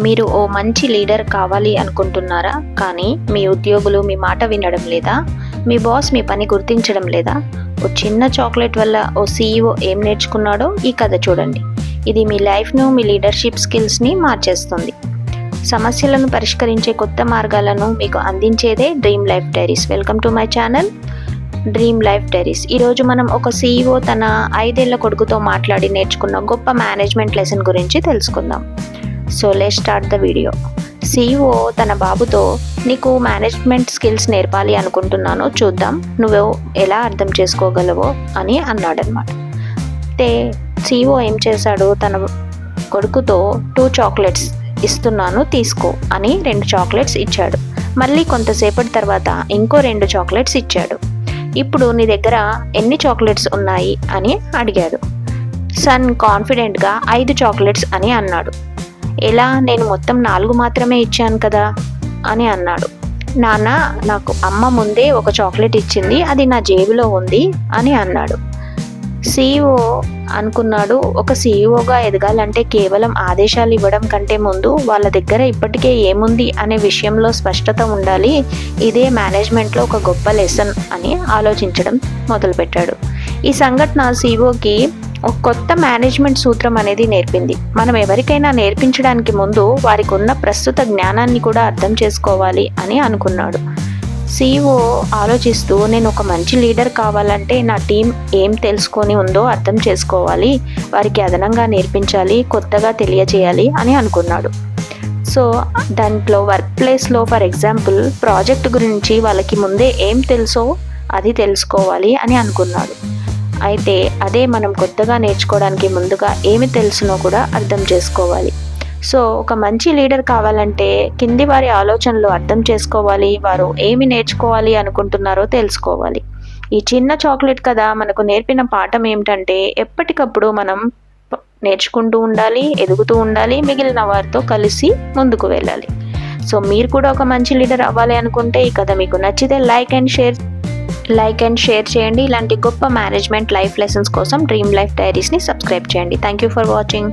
మీరు ఓ మంచి లీడర్ కావాలి అనుకుంటున్నారా? కానీ మీ ఉద్యోగులు మీ మాట వినడం లేదా? మీ బాస్ మీ పని గుర్తించడం లేదా? ఓ చిన్న చాక్లెట్ వల్ల ఓ సీఈఓ ఏం నేర్చుకున్నాడో ఈ కథ చూడండి. ఇది మీ లైఫ్ను మీ లీడర్షిప్ స్కిల్స్ని మార్చేస్తుంది. సమస్యలను పరిష్కరించే కొత్త మార్గాలను మీకు అందించేదే dream life diaries. Welcome to my channel dream life diaries. ఈరోజు మనం ఒక సీఈఓ తన ఐదేళ్ళ కొడుకుతో మాట్లాడి నేర్చుకున్న గొప్ప మేనేజ్మెంట్ లెసన్ గురించి తెలుసుకుందాం. సో లే స్టార్ట్ ద వీడియో సీఈఓ తన బాబుతో నీకు మేనేజ్మెంట్ స్కిల్స్ నేర్పాలి అనుకుంటున్నాను చూద్దాం నువ్వు ఎలా అర్థం చేసుకోగలవో అని అన్నాడనమాట అయితే సీఈఓ ఏం చేశాడు తన కొడుకుతో టూ చాక్లెట్స్ ఇస్తున్నాను తీసుకో అని రెండు చాక్లెట్స్ ఇచ్చాడు. మళ్ళీ కొంతసేపటి తర్వాత ఇంకో రెండు చాక్లెట్స్ ఇచ్చాడు. ఇప్పుడు నీ దగ్గర ఎన్ని చాక్లెట్స్ ఉన్నాయి? అని అడిగాడు. సన్ కాన్ఫిడెంట్గా ఐదు చాక్లెట్స్ అని అన్నాడు. ఎలా? నేను మొత్తం నాలుగు మాత్రమే ఇచ్చాను కదా అని అన్నాడు. నాన్న నాకు అమ్మ ముందే ఒక చాక్లెట్ ఇచ్చింది అది నా జేబులో ఉంది అని అన్నాడు. సీఈఓ అనుకున్నాడు. ఒక సీఈఓగా ఎదగాలంటే కేవలం ఆదేశాలు ఇవ్వడం కంటే ముందు వాళ్ళ దగ్గర ఇప్పటికే ఏముంది అనే విషయంలో స్పష్టత ఉండాలి. ఇదే మేనేజ్మెంట్లో ఒక గొప్ప లెసన్ అని ఆలోచించడం మొదలుపెట్టాడు. ఈ సంఘటన సీఈఓకి ఒక కొత్త మేనేజ్మెంట్ సూత్రం అనేది నేర్పింది. మనం ఎవరికైనా నేర్పించడానికి ముందు వారికి ఉన్న ప్రస్తుత జ్ఞానాన్ని కూడా అర్థం చేసుకోవాలి అని అనుకున్నాడు. సీఈఓ ఆలోచిస్తూ నేను ఒక మంచి లీడర్ కావాలంటే నా టీం ఏం తెలుసుకొని ఉందో అర్థం చేసుకోవాలి వారికి అదనంగా నేర్పించాలి కొత్తగా తెలియజేయాలి అని అనుకున్నాడు. సో దాంట్లో వర్క్ ప్లేస్లో ఫర్ ఎగ్జాంపుల్ ప్రాజెక్ట్ గురించి వాళ్ళకి ముందే ఏం తెలుసో అది తెలుసుకోవాలి అని అనుకున్నాడు. అయితే అదే మనం కొత్తగా నేర్చుకోవడానికి ముందుగా ఏమి తెలుసునో కూడా అర్థం చేసుకోవాలి. సో ఒక మంచి లీడర్ కావాలంటే కింది వారి ఆలోచనలు అర్థం చేసుకోవాలి వారు ఏమి నేర్చుకోవాలి అనుకుంటున్నారో తెలుసుకోవాలి. ఈ చిన్న చాక్లెట్ కదా మనకు నేర్పిన పాఠం ఏమిటంటే ఎప్పటికప్పుడు మనం నేర్చుకుంటూ ఉండాలి ఎదుగుతూ ఉండాలి మిగిలిన వారితో కలిసి ముందుకు వెళ్ళాలి. సో మీరు కూడా ఒక మంచి లీడర్ అవ్వాలి అనుకుంటే ఈ కథ మీకు నచ్చితే like and share like and share చేయండి. ఇలాంటి గొప్ప మేనేజ్మెంట్ లైఫ్ లెసన్స్ కోసం డ్రీమ్ లైఫ్ డైరీస్ని సబ్స్క్రైబ్ చేయండి. Thank you for watching